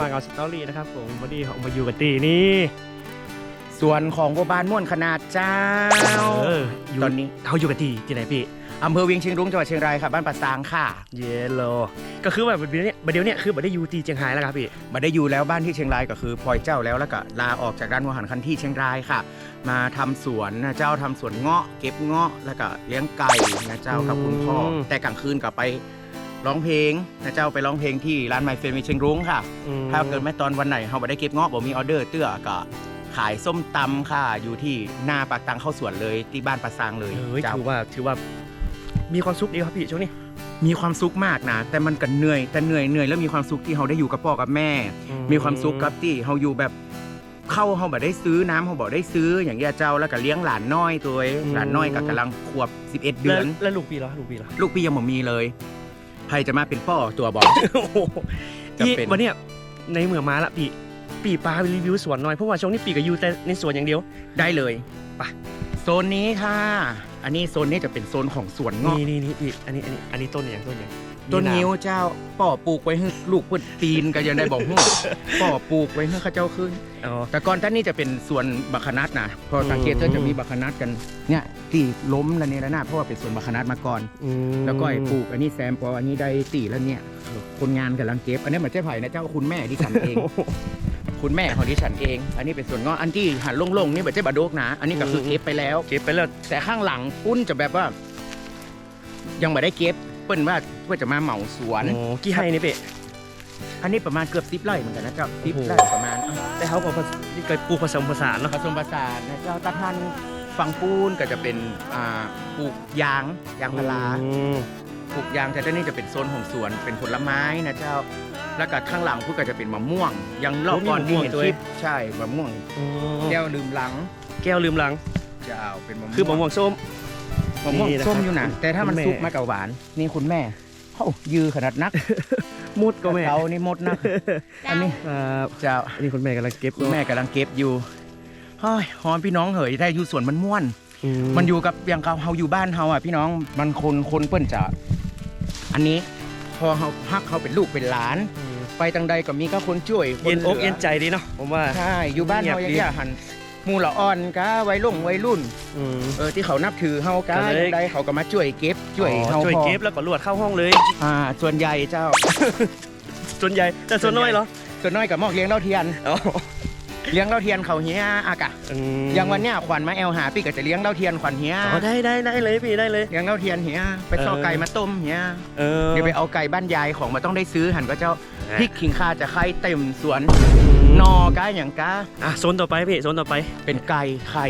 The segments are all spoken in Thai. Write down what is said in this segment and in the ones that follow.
มากับสตอรี่นะครับผมวันนี้เขามาอยู่กันตีนี่ส่วนของบัวบานม่วนขนาดเจ้า เอออยู่ตอนนี้เขาอยู่กันตีที่ไหนพี่อำเภอเวียงเชียงรุ้งจังหวัดเชียงรายค่ะบ้านปะซางค่ะ เยลโลก็คือแบบเดี๋ยวเนี้ยเดี๋ยวเนี้ยคือบ่ได้อยู่ที่เชียงรายแล้วครับพี่มาได้อยู่แล้วบ้านที่เชียงรายก็คือพลอยเจ้าแล้วแล้วก็ลาออกจากร้านวัวหันคันที่เชียงรายค่ะ มาทำสวนนะเจ้าทำสวนเงาะ เก็บเงาะแล้วก็เลี้ยงไก่นะเจ้ากับคุณพ่ออมแต่กลางคืนก็ไป ร้องเพลงนะเจ้าไปร้องเพลงที่ร้านไมเฟรนเชียงรุ้งค่ะ อืม ถ้าเกิดแม่ตอนวันไหนเขาไม่ได้เก็บเงาะบ่มีออเดอร์เตื้อก็ขายส้มตำค่ะ อยู่ที่หน้าปากตังเข้าสวนเลยที่บ้านปะซางเลยเฮ้ยเจ้า ถือว่าถือว่า มีความสุขดีครับพี่ช่วงนี้ มีความสุขมากนะแต่มันก็เหนื่อยแต่เหนื่อยเหนื่อยแล้วมีความสุขที่เขาได้อยู่กับพ่อกับแม่ มีความสุขกับที่เขาอยู่แบบเข้าเขาบ่ได้ซื้อน้ำเขาบ่ได้ซื้ออย่างเงี้ยเจ้าแล้วก็เลี้ยงหลานน้อยตัวเองหลานน้อยก็กำลังขวบ 11 เดืแล้อวนแล้วลูกปีเหรอลูกปีเหรอลูกพี่ยังบ่มีเลยใค รจะมาเป็นพ่อตัวบอกโอ้โหจะพี่เป็น วันเนี้ยในเมือมาละพี่ปีปลารีวิวสวนหน่อยเพราะว่าช่วงนี้ปีกับยูแต่ในสวนอย่างเดียว ได้เลยไปโซนนี้ค่ะ อันนี้โซนนี้จะเป็นโซนของสวนเงาะนี่นี่นี่พี่อันนี้อันนี้อันนี้ต้นอย่างต้นอย่าง ต้นำนิ้วเจ้าป่อปลูกไว้ให้ลูกเพื่นตีนก็ยังได้บอกหูป่อปลูกไว้ให้เข้าเจ้าขึ้น อ๋อ แต่ก่อนท่านนี่จะเป็นสวนบัคคนัดนะพอสังเกตอืมเธอจะมีบัคคนัดกันเนี่ยตีล้มแล้วเนี่ยแล้วนะเพราะว่าเป็นสวนบัคคนัดมาก่อน อืมแล้วก็ไอ้ปลูกอันนี้แซมปออันนี้ได้ตีแล้วเนี่ยคนงานกำลังเก็บ อันนี้เหมือนเจ้าไผ่นะเจ้าคุณแม่ที่ฉันเอง คุณแม่ของที่ฉันเอง อันนี้เป็นสวนเงาะอันที่หันโล่งๆนี่เหมือนเจ้าบาโดกนะ อันนี้ก็คือเก็บไปแล้ว เก็บไปแล้วแต่ข้างหลังปุ้นจะแบบว่า ยังไม่ได้เก็บ เปิ้นว่าเพื่อจะมาเหมาสวน โอ้กี่ให้นี่พี่อันนี้ประมาณเกือบสิบไร่เหมือนกันนะเจ้าสิบโอ้โห ไร่ประมาณแต่เขาก็ผสนี่ก็ปลูกผสมผสานเนาะผสมผสานนะเจ้าตาท่านฝั่งปูนก็จะเป็นอ่าปลูกยางยางพาราอืมปลูกยางแต่ด้านนี้จะเป็นโซนของสวนเป็นผลไม้นะเจ้า แล้วก็ข้างหลังพูดก็จะเป็นมะม่วงยังรอบก่อนที่เห็นคลิปใช่มะม่วง แก้แก้ววลืมหลังแก้วลืมหลังเจ้าเป็นมะม่วงคือมะม่วงส้ม มะม่วงนี่นะครับส้มอยู่นะแต่ถ้ามันคุณแม่สุกมากกับหวาน นี่คุณแม่เฮ้ายือขนาดนักมุดก็แม่เรานี่หมดนัก อันนี้ครับเจ้า อันนี้คุณแม่กำลังเก็บคุณแม่กำลังเก็บอยู่เฮ้ยหอมพี่น้องเหยได้อยู่สวนมันม่วนอืมันอยู่กับอย่างเขาเฮาอยู่บ้านเฮาอะพี่น้องมันคนคนเปิ้นจะอันนี้พอเฮาฮักเขาเป็นลูกเป็นหลานอืมไปทางใดก็มีก็คนช่วยคเย็นอกหลืเย็นใจดีเนาะผมว่า ใช่อยู่บ้านเฮาเงีอยบดี ย่างๆหัน หมู่ละอ่อนกะวัยรุ่งวัยรุ่นอืม เออที่เขานับถือเฮากะก็เลยทางใดเขาก็มาช่วยเก็บช่วยอ๋อเฮาช่วยพอเก็บแล้วก็ลวดเข้าห้องเลย อ่า ส่วนใหญ่เจ้า ส่วนใหญ่แต่ส่วนน้อยเหรอส่วนน้อยกับมอกเลี้ยงเหล้าเทียน อ๋อเลี้ยงเหล้าเทียนเขาเฮียอากะมอย่างวันเนี้ยขวัญมาแอลหาพี่ก็จะเลี้ยงเหล้าเทียนขวัญเฮียอ๋อได้ได้ได้เลยพี่ได้เลย เลี้ยงเหล้าเทียนเฮียไปซอกเออไก่มาต้มเฮียเออเดี๋ยวไปเอาไก่บ้านยายของมาต้องได้ซื้อหันก็เจ้าพริกขิงข่าจะไข่เต็มสวนม นอกะอย่างกะอะโซนต่อไปพี่โซนต่อไปเป็นไก่ไข่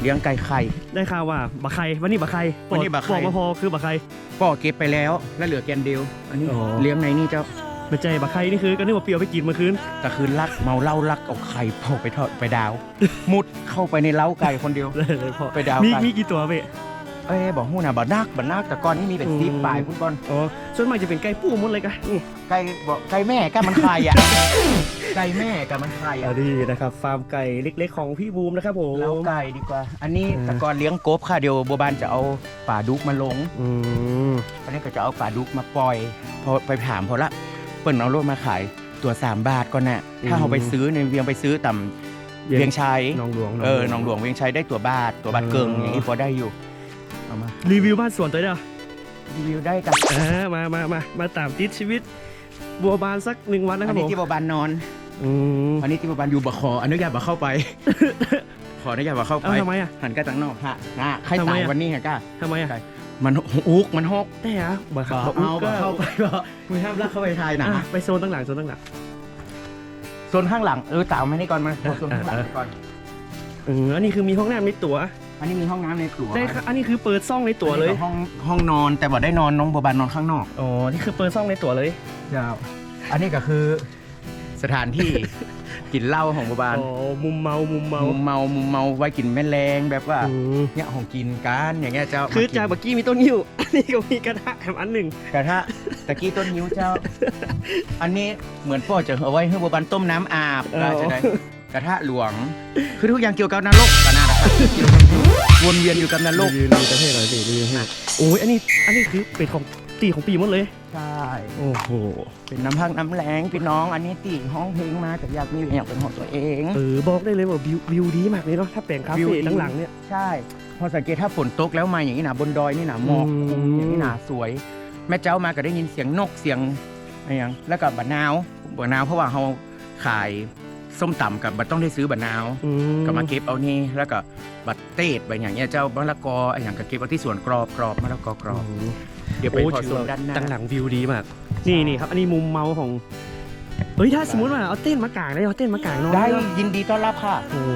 เลี้ยงไก่ไข่ ได้ข่าวว่าบะไข่วันนี้บะไข่วันนี้บะไข่บอกมาพอคือบะไข่ป่อเก็บไปแล้วแล้วเหลือแกนเดียว อันนี้อ๋อเลี้ยงในนี่เจ้าไม่ใจบะไข่นี่คือก็นึกว่าเปรียวไปกินเมื่อคืนแต่คืนลักเมาเหล้าลักเอาไข่เผาไปทอดไปดาว มุดเข้าไปในเล้าไก่คนเดียวเลยเลยพอไปดาวมีไก่มีกี่ตัวพี่ เอ้ยบอกหู้นะบ่นักบ่นักแต่ก่อนนี่มีเป็นอืมซีปลายพุ่นก่อนอ๋อส่วนมากจะเป็นไก่ปูหมดเลยกันนี่ไก่บอกไก่แม่ก็มันคายอะไก่แม่ก็มันคายอะอะดีนะครับฟาร์มไก่เล็กๆของพี่บูมนะครับผมเล้าไก่ดีกว่า อันนี้เออแต่ก่อนเลี้ยงกบค่ะเดี๋ยวบัวบานจะเอาป่าดุกมาลงอืมอันนี้ก็จะเอาป่าดุกมาปล่อยพอไปถามพอละเปิ้นเอารถมาขายตัว 3 บาทก่อนน่ะถ้าเอาไปซื้อในเวียงไปซื้อต่ำเวียงชัยหนองหลวงเออหนองหลวงเวียงชัยได้ตัวบาทตัวบาทเกิงอย่างนี้พอได้อยู่ เอามารีวิวบ้านสวนตัวเดียวรีวิวได้กันอ่ามามามามาตามติดชีวิต บัวบานสักหนึ่งวันนะคอัรันบนี้ผมที่บัวบานนอนอืม อันนี้ที่บัวบานอยู่บะขออนุญาตบะเข้าไป ขออนุญาตบะเข้าเอ้าไปทำไมอะหันก็ตังนอกฮะนะใครทำไมตายอะ วันนี้ฮะก้าทำไมอะมันอุกมันหกแต่อะบ่ครับบ่บ่เอาก็บ่เข้าไปบ่มึงห้ามลักเข้าไปทายนะอะไปโซนตั้งหลังโซนตั้งหลังโซนข้างหลังเออตามมานี่ก่อนมาโซนข้างหลังเออไปก่อน เอออันนี้คือมีห้องน้ำในตัว อันนี้มีห้องน้ำในตัวได้ค่ะอันนี้คือเปิดซ่องในตัวเลยอันนี้ก็ห้องห้องนอนแต่บ่ได้นอนน้องบัวบานนอนข้างนอกอ๋อนี่คือเปิดซ่องในตัวเลยยาวอันนี้ก็คือสถานที่ กินเหล้าของบัวบานอ๋อมุมเมามุมเมามุมเมามุมเมาไว้กินแม่แรงแบบว่าอืมเนี่ยของกินกันอย่างเงี้ยเจ้าคือมกินจากเมื่อกี้มีต้นยิ้วอันนี้ก็มีกระทะแถมอันหนึ่งกระทะตะกี้ต้นนิ้วเจ้า อันนี้เหมือนพ่อจะเอาไว้ให้บัวบานต้มน้ำอาบก็จะได้กระทะหลวง คือทุกอย่างเกี่ยวกับนรกก็น่านะครับ วนเวียนอยู่กับนรกรีวิวรีวิวประเทศหน่อยสิรีวิวให้โอ้ยอันนี้อันนี้คือเป็นของตีของปีหมดเลย ใช่ โอ้โห เป็นน้ำพักน้ำแรงพี่น้อง อันนี้ตีห้องเพลงมาแต่อยากมีอยางเป็นของตัวเอง เออบอกได้เลยว่าวิววิวดีมากเลยเนาะถ้าแปลงคาวิวเฟ่ดีทั้งหลังเนี่ย ใช่ พอสังเกตถ้าฝนตกแล้วมาอย่างนี้นะบนดอยนี่นะหมอกอย่างนี้นะสวย แม่เจ้ามาก็ได้ยินเสียงนกเสียงอะไรอย่างแล้วก็บะนาวบะนาวเพราะว่าเขาขายส้มตำกับบัต้องได้ซื้อบะนาวก็มาเก็บเอานี่แล้วก็ บัตเตดไปอย่างเงี้ยเจ้ามะละกอไอ้อย่างก็เก็บเอาที่สวนกรอบกรอบมะละกอกรอบมเดี๋ยวไปโอ้พอถือส่วนว่าด้านหน้า ตั้งหลังวิวดีมาก นี่นี่ครับ อันนี้มุมเมาของ เฮ้ย ถ้าสมมติว่าเอาเต้นมากางได้เอาเต้นมากางนอนได้เนอะยินดีต้อนรับค่ะ โอ้โห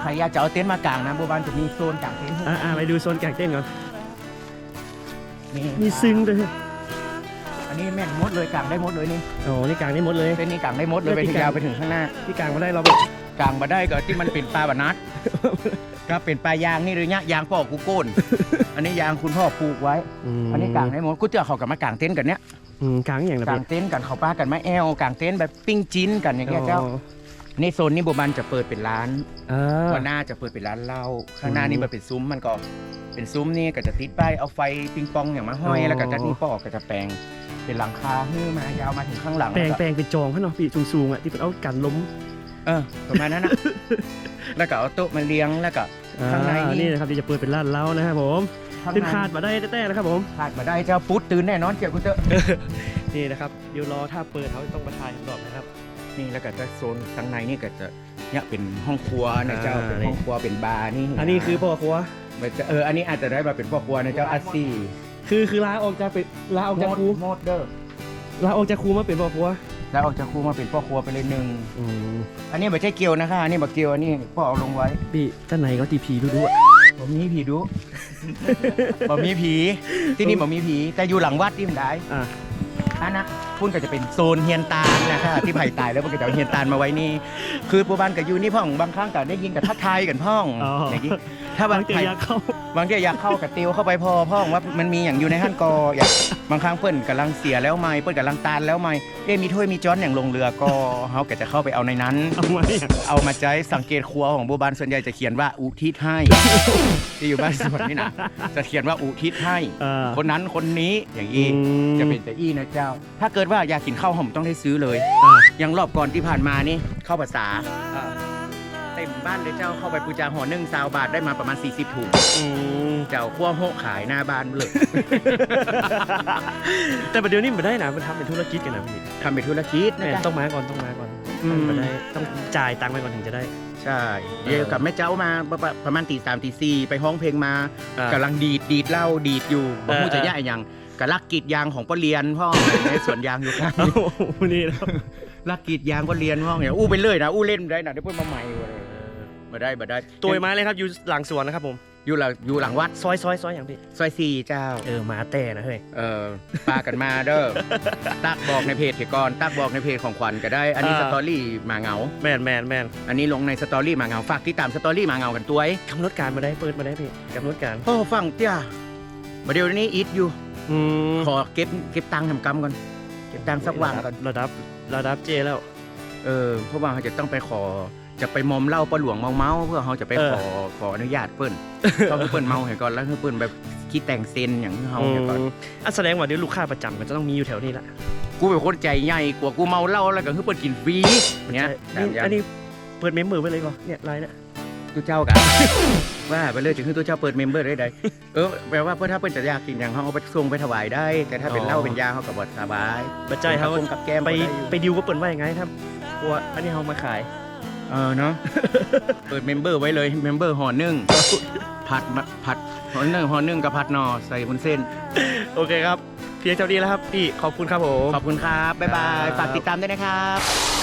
ใครอยากจะเอาเต็นท์มากางนะโบบานจะมีโซนกางเต็นท์ให้อะอะไปดูโซนกางเต้นก่อน นี่มีซึ้งด้วยอันนี้แม่นหมดเลยกางได้หมดเลยนี่ โอ้นี่กางได้หมดเลย เต็นท์นี้กางได้หมดเลยแล้ไปวที่ถึงกางยาวไปถึงข้างหน้า ที่กางมาได้เราแบบ กางมาได้ก็ที่มันเป็นปลาบานัดก็เป็นปลายางนี่หรือเนี้ยยางพ่อกูโก้นอันนี้ยางคุณพ่อปลูกไว้ มอันนี้กางได้หมดกูเจอเขากับมากางเต็นท์กันเนี้ยอืมกางอย่างไรกางเต็นท์กันเขาป้ากันมาแอลกางเต็นท์แบบปิ้งจิ้นกันอย่างเงี้ยเจ้าในโซนนี้โบบานจะเปิดเป็นร้านอ่าข้างหน้าจะเปิดเป็นร้านเหล้าข้างหน้าอืมนี่มันเป็นซุ้มมันก็เป็นซุ้มนี่ก็จะติดป้ายเอาไฟปิงปองอย่างมาห้อย อ๋อ แล้วก็จะนี่ปอกก็จะแปลง เป็นหลังคาฮื้อมายาวมาถึงข้างหลังแปลงล้วก็แปลงเป็นจองพ่อเนาะปีสูงๆอะที่เป็นเอากันล้ม เออประมาณนั้นนะ แล้วก็เอาโต๊ะมาเลี้ยงแล้วก็ข้างในนี่อ่นี่นะครับที่จะเปิดเป็นร้านเหล้านะครับผมข้างขึ้นในคาดมาได้แต้ๆนะครับผม ขาดมาได้เจ้าปุ๊ดตื่นแน่นอนเจ้ากูเจอนี่นะครับเดี๋ยวรอถ้าเปิดเขาต้องมาทายคำตอบนะครับ นี่แล้วก็จะโซนข้างในนี่ก็จะเนี่ยเป็นห้องครัวนะเจ้าอ่า เป็นห้องครัวเป็นบาร์นี่อันนี้คือพ่อครัว มันจะเอออันนี้อาจจะได้มาเป็นพ่อครัวนะเจ้าอาซี่คือคือลาออกจากเป็นลาออกจากครูโมดเด้อลาออกจากครูมาเป็นพ่อครัว แล้วออกจากครูมาเป็นพ่อครัวไปเลยหนึ่งอืมอันนี้ไม่ใช่เกียวนะคะอันนี้บักเกียวอันนี้พ่อเอาลงไว้พี่ด้านในก็ตีผีดูดูอะบ่มีผีดุบ่มีผีที่นี่บ่มีผีแต่อยู่หลังวัดที่มันได้อะอันนะพุ่นก็จะเป็นโซนเฮียนตาลนะคะที่ไผ่ตายแล้วมันก็จะเอาเฮียนตาลมาไว้นี่ คือปัจจุบันกับอยู่นี่พ่องบางครั้งก็ได้ยินกับทักทายกันพ่องอ๋อออย่างนี้ถ้าบาบางงทีไผ่อยากเข้าบางทีอยากเข้ากับติวเข้าไปพอพ่องว่ามันมีอย่างอยู่ในห้านกออยากบางครั้งเปิ้นกำลังเสียแล้วไหมเปิ้นกำลังตานแล้วไหมเอ๊ะมีถ้วยมีจ้อนอย่างลงเรือก็ เฮาก็จะเข้าไปเอาในนั้น เอามาเนี่ยเอามาใช้สังเกตครัวของโบบานส่วนใหญ่จะเขียนว่าอุทิศให้ ที่อยู่บ้านสวนนี่นะจะเขียนว่าอุทิศให้อ่าคนนั้นคนนี้อย่างอืนี้มจะเป็นแต่อี้นะเจ้า ถ้าเกิดว่าอยากกินข้าวหอมต้องได้ซื้อเลย อ่าอย่างรอบก่อนที่ผ่านมานี่ข้าวภาษาเต็มบ้านเลยเจ้าเข้าไปปูจาห่อนึ่งซาวบาทได้มาประมาณ 40ถุงอืมเจ้าขั้วโฮกขายหน้าบ้านเลยแต่ประเดี๋ยวนี้มันได้นะมันทำเป็นธุรกิจกันนะพี่ทำเป็นธุรกิจแม่นะนจ๊ะ ต้องมาก่อนต้องมาก่อนอืม มันได้ต้องจ่ายตังค์ไปก่อนถึงจะได้ ใช่เดี๋ยวกับแม่เจ้ามาประมาณประมาณตีสามตีสี่ไปห้องเพลงมาอ่ากำลังดีดดีดเหล้าดีดอยู่บเออพูดจะแย่อย่างกับลักกรีดยางของป้าเรียนพ่อ ในสวนยางอยู่ข้างโอ้โหนี่นะลักกรีดยางป้าเรียนพ่อเนี่ยอู้ไปเลยนะอู้เล่นได้นะเดี๋ยวเพิ่นมาใหม่เลย มาได้มาได้ตัวไม้เลยครับอยู่หลังสวนนะครับผมอยู่หลังอยู่หลังวัดซอยซอยซอยอย่างพี่ซอยสี่เจ้าเออหมาแต่นะเฮ้ยเออปากันมาเด้อตักบอกในเพจเถอะก่อนตักบอกในเพจของขวัญก็ได้ อันนี้อ่าสตอรี่หมาเหงาแมนแมนแมนอันนี้ลงในสตอรี่หมาเหงาฝากติดตามสตอรี่หมาเหงากันตัวไอ้กำหนดการมาได้เปิดมาได้พี่กำหนดการพ่อฟังเตี้ยมาเดี๋ยวนี้อีทอยู่อืมขอเก็บเก็บตังค์ทำกรรมก่อนเก็บตังค์สักวันก่อนระดับระดับเจแล้ว เออเพราะว่าเขาจะต้องไปขอ จะไปมอมเหล้าปลาหลวงเมาเมาๆเพื่อเขาจะไปเออขอขออนุญาตเปิ้นก็เปิ้นเมาให้ก่อนแล้วให้เปิ้นแบบคิดแต่งเซนอย่างที่เขาให้ก่อนมอะแสดงว่าเดี๋ยวลูกค้าประจำก็จะต้องมีอยู่แถวนี้ละกูเป็นคนใจใหญ่กว่ากูเมาเหล้าแล้วก็คือเปิ้นกินฟรีเนี้ยใช่นี่ตามอย่างอันนี้เปิดเมมเบอร์ไว้เลยก่อนเนี่ยไลน์เนี่ย ตัวเจ้ากัน ว่าไปเลยถึงคือตัวเจ้าเปิดเมมเบอร์ได้ใดเออแปลว่าเพื่อถ้าเปิ้นจะอยากกินอย่างเขาเอาไปส่งไปถวายได้ แต่ถ้าเป็นเหล้าเป็นยาเขากับบดสบายปัจจัยเขากับกับแก้มไปก็ด้อยู่ ไปดิวก็เปิดว่ายังไงครับกลัวอันนี้เขามาขาย เออเนาะ เปิดเมมเบอร์ไว้เลยเมมเบอร์ห่อนึ่งผัดมะผัดห่อนึ่งห่อนึ่งกับผัดหนอใส่บนเส้น โอเคครับ เพียงเท่านี้แล้วครับพี่ขอบคุณครับผม ขอบคุณครับ บ๊ายบายครับฝากติดตามด้วยนะครับ